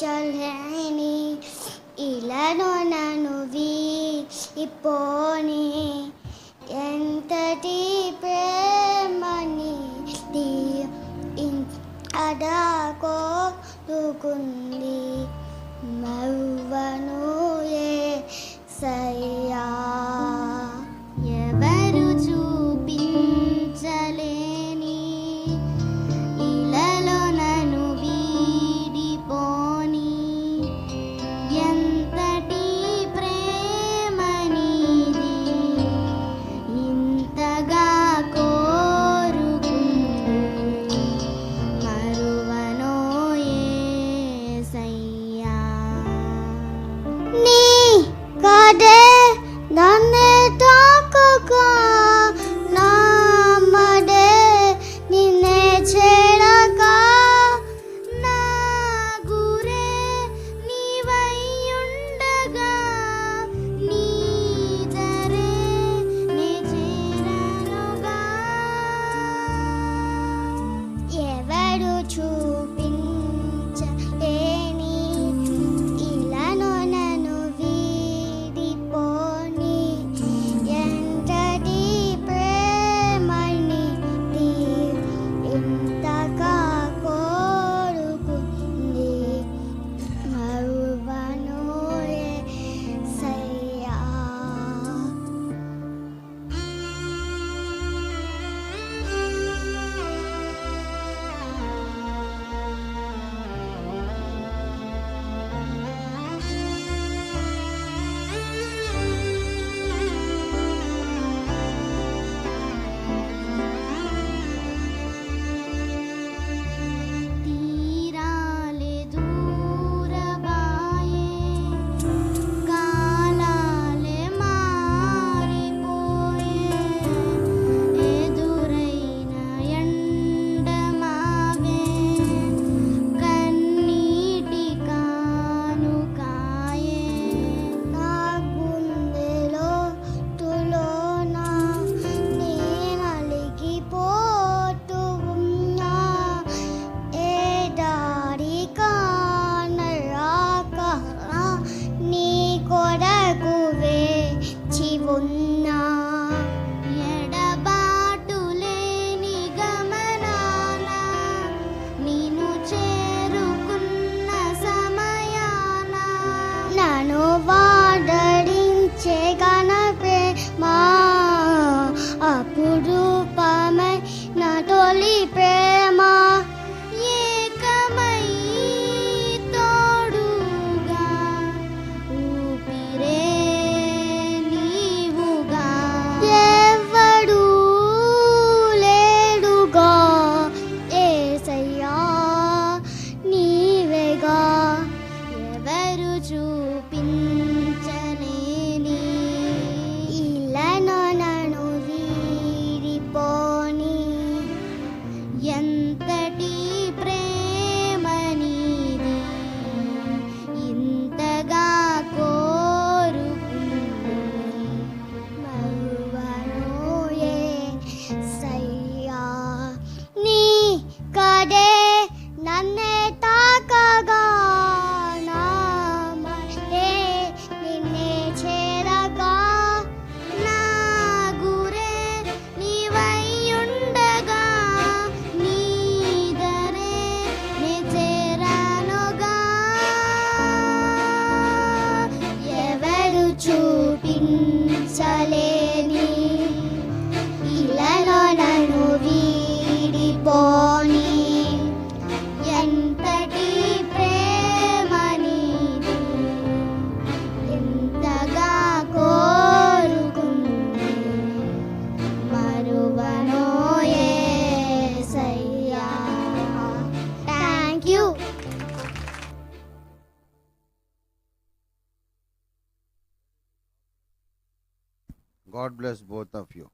చల్లని ఇలానో నను పోని ఎంతటి ప్రేమని అడాకో దుకుంది మవ్వను చూపించలేని. ఇళ్ళను నను వీరిపోని. ఎంత ചലേ God bless both of you.